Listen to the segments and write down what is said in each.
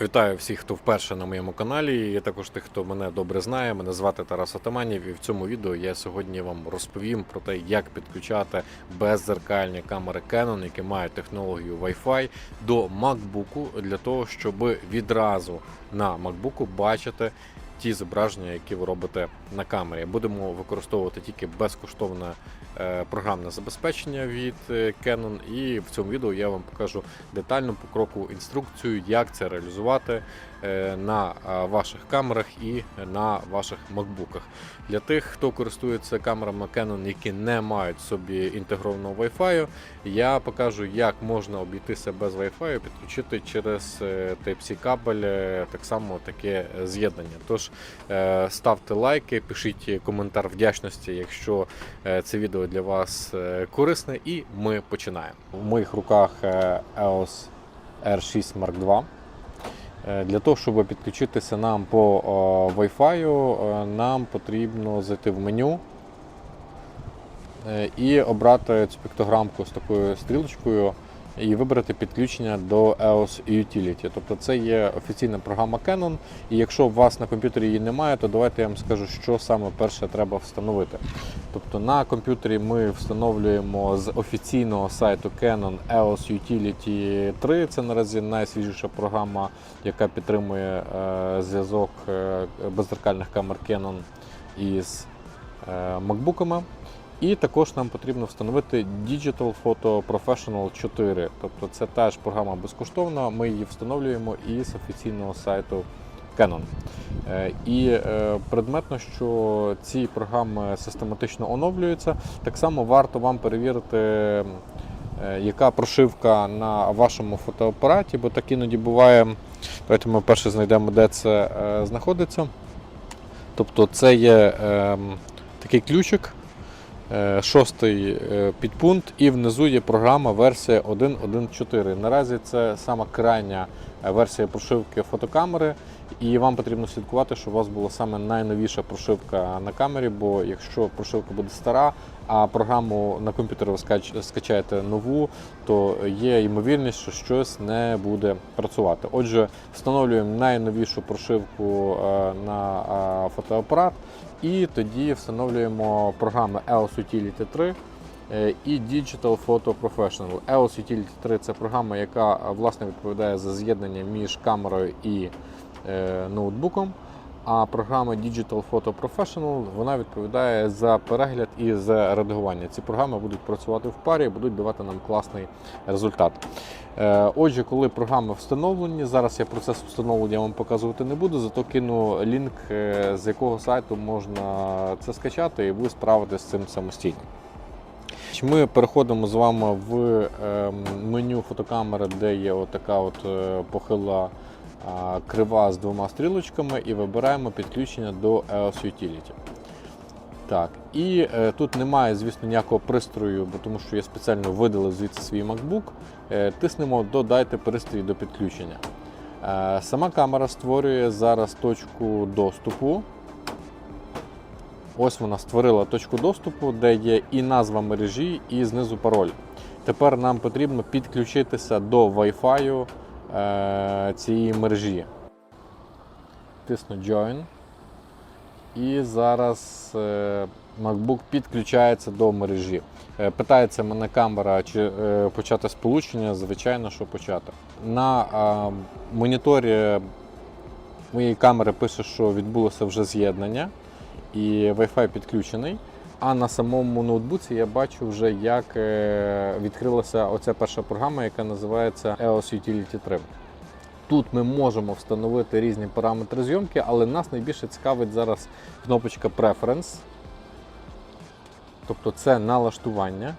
Вітаю всіх, хто вперше на моєму каналі, і також тих, хто мене добре знає. Мене звати Тарас Атаманів, і в цьому відео я сьогодні вам розповім про те, як підключати беззеркальні камери Canon, які мають технологію Wi-Fi, до MacBook для того, щоб відразу на MacBook бачити ті зображення, які ви робите на камері. Будемо використовувати тільки безкоштовне програмне забезпечення від е, Canon, і в цьому відео я вам покажу детальну покрокову інструкцію, як це реалізувати е, на е, ваших камерах і на ваших макбуках. Для тих, хто користується камерами Canon, які не мають собі інтегрованого Wi-Fi, я покажу, як можна обійтися без Wi-Fi, підключити через е, Type-C кабель е, так само таке з'єднання. Тож е, ставте лайки, пишіть коментар вдячності, якщо е, це відео для вас е, корисне, і ми починаємо. В моїх руках е, EOS R6 Mark II. Е, Для того, щоб підключитися нам по Wi-Fi, нам потрібно зайти в меню і обрати цю піктограмку з такою стрілочкою і вибрати підключення до EOS Utility. Тобто це є офіційна програма Canon, і якщо у вас на комп'ютері її немає, то давайте я вам скажу, що саме перше треба встановити. Тобто на комп'ютері ми встановлюємо з офіційного сайту Canon EOS Utility 3. Це наразі найсвіжіша програма, яка підтримує е, зв'язок е, беззеркальних камер Canon із е, макбуками. І також нам потрібно встановити Digital Photo Professional 4. Тобто це теж програма безкоштовна. Ми її встановлюємо із офіційного сайту Canon. Е, І е, предметно, що ці програми систематично оновлюються, так само варто вам перевірити, е, яка прошивка на вашому фотоапараті, бо так іноді буває. Давайте ми перше знайдемо, де це знаходиться. Тобто це є е, такий ключик, шостий е, підпункт, і внизу є програма версія 1.1.4. Наразі це сама крайня е, версія прошивки фотокамери, і вам потрібно слідкувати, щоб у вас була саме найновіша прошивка на камері, бо якщо прошивка буде стара, а програму на комп'ютер ви скач- скачаєте нову, то є ймовірність, що щось не буде працювати. Отже, встановлюємо найновішу прошивку е, на е, фотоапарат, і тоді встановлюємо програми EOS Utility 3 е, і Digital Photo Professional. EOS Utility 3 це програма, яка е, власне відповідає за з'єднання між камерою і е, ноутбуком. А програма Digital Photo Professional вона відповідає за перегляд і за редагування. Ці програми будуть працювати в парі будуть давати нам класний результат. Е, Отже, коли програми встановлені, зараз я процес встановлення вам показувати не буду, зато кину лінк, е, з якого сайту можна це скачати, і ви справитесь з цим самостійно. Ми переходимо з вами в ем, меню фотокамери, де є отака от е, похила крива з двома стрілочками, і вибираємо підключення до EOS Utility. Так, і е, тут немає, звісно, ніякого пристрою, бо тому що я спеціально видалив звідси свій MacBook. Е, тиснемо Додайте пристрій до підключення. Е, сама камера створює зараз точку доступу. Ось вона створила точку доступу, де є і назва мережі, і знизу пароль. Тепер нам потрібно підключитися до Wi-Fi е, цієї мережі. Тисну Join. І зараз е, MacBook підключається до мережі. Е, питається мене камера, чи почати сполучення. Звичайно, що почати. На моніторі моєї камери пише, що відбулося вже з'єднання і Wi-Fi підключений. А на самому ноутбуці я бачу вже, як е, відкрилася оця перша програма, яка називається EOS Utility 3. Тут ми можемо встановити різні параметри зйомки, але нас найбільше цікавить зараз кнопочка Preference. Тобто це налаштування.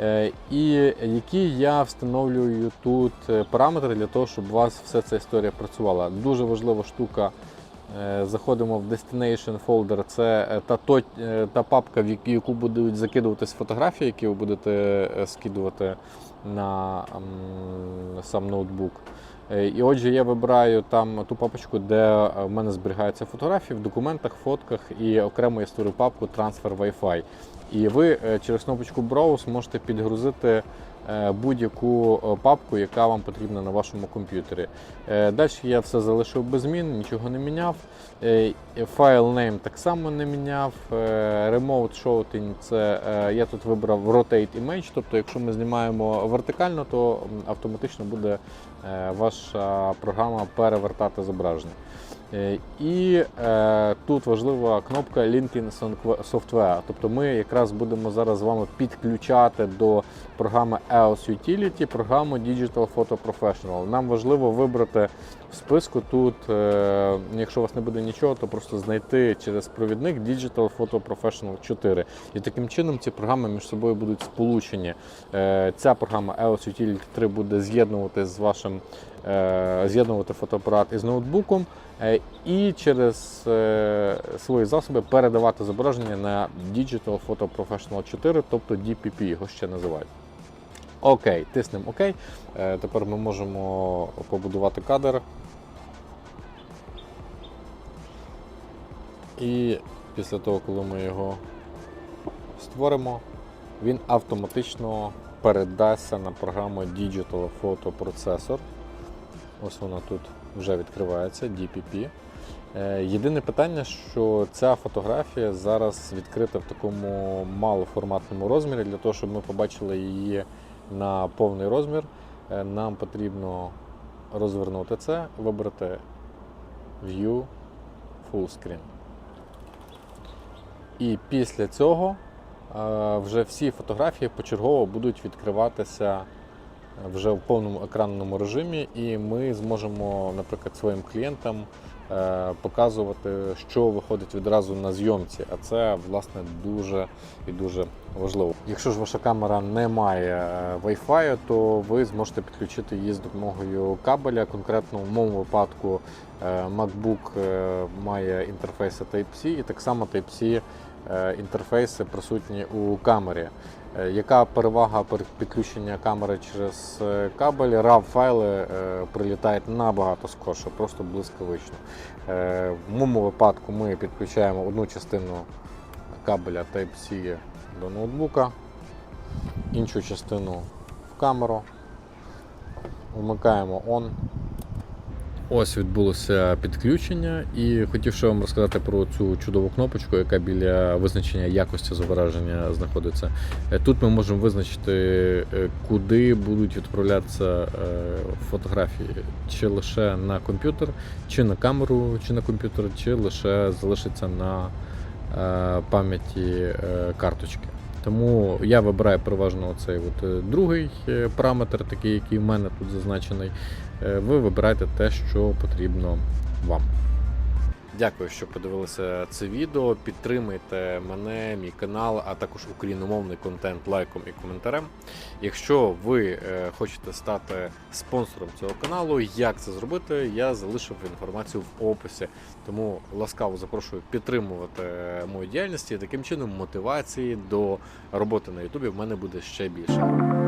Е, І які я встановлюю тут е, параметри для того, щоб у вас вся ця історія працювала. Дуже важлива штука. Е, Заходимо в Destination Folder. Це е, та, е, та папка, в яку- будуть закидуватись фотографії, які ви будете скидувати на сам ноутбук. І отже, я вибираю там ту папочку, де в мене зберігаються фотографії в документах, фотках і окремо я створю папку Transfer Wi-Fi. І ви через кнопочку Browse можете підгрузити будь-яку е, папку, яка вам потрібна на вашому комп'ютері. Е, Далі я все залишив без змін, нічого не міняв. Е, Файл name так само не міняв. Е, Remote shooting це е, я тут вибрав Rotate Image, тобто якщо ми знімаємо вертикально, то автоматично буде е, ваша програма перевертати зображення. Е, І е, тут важлива кнопка Linking Software. Тобто ми якраз будемо зараз з вами підключати до програми EOS Utility програму Digital Photo Professional. Нам важливо вибрати в списку тут, е, якщо у вас не буде нічого, то просто знайти через провідник Digital Photo Professional 4. І таким чином ці програми між собою будуть сполучені. Е, Ця програма EOS Utility 3 буде з'єднувати з вашим е, з'єднувати фотоапарат із ноутбуком і через е, свої засоби передавати зображення на Digital Photo Professional 4, тобто DPP його ще називають. Окей, тиснемо ОК. Е, Тепер ми можемо побудувати кадр. І після того, коли ми його створимо, він автоматично передасться на програму Digital Photo Processor. Ось вона тут вже відкривається, DPP. Е, Єдине питання, що ця фотографія зараз відкрита в такому малоформатному розмірі. Для того, щоб ми побачили її на повний розмір, е, нам потрібно розвернути це, вибрати View Full Screen. І після цього е, вже всі фотографії почергово будуть відкриватися вже в повному екранному режимі, і ми зможемо, наприклад, своїм клієнтам е, показувати, що виходить відразу на зйомці. А це власне дуже і дуже важливо. Якщо ж ваша камера не має е, Wi-Fi, то ви зможете підключити її з допомогою кабеля. Конкретно в моєму випадку е, MacBook має інтерфейси Type-C, і так само Type-C інтерфейси присутні у камері. Е, Яка перевага підключення камери через е, кабель? RAW файли е, прилітають набагато скорше, просто блискавично. В моєму випадку ми підключаємо одну частину кабеля Type-C до ноутбука, іншу частину в камеру, вмикаємо on. Ось відбулося підключення, і хотів ще вам розказати про цю чудову кнопочку, яка біля визначення якості зображення знаходиться. Е, Тут ми можемо визначити, е, куди будуть відправлятися е, фотографії, чи лише на комп'ютер, чи на камеру, чи на комп'ютер, чи лише залишиться на пам'яті карточки. Тому я вибираю переважно цей другий параметр, такий, який в мене тут зазначений. Е, Ви вибираєте те, що потрібно вам. Дякую, що подивилися це відео. Підтримайте мене, мій канал, а також україномовний контент лайком і коментарем. Якщо ви е, хочете стати спонсором цього каналу, як це зробити, я залишив інформацію в описі. Тому ласкаво запрошую підтримувати е, мою діяльність і таким чином мотивації до роботи на Ютубі в мене буде ще більше.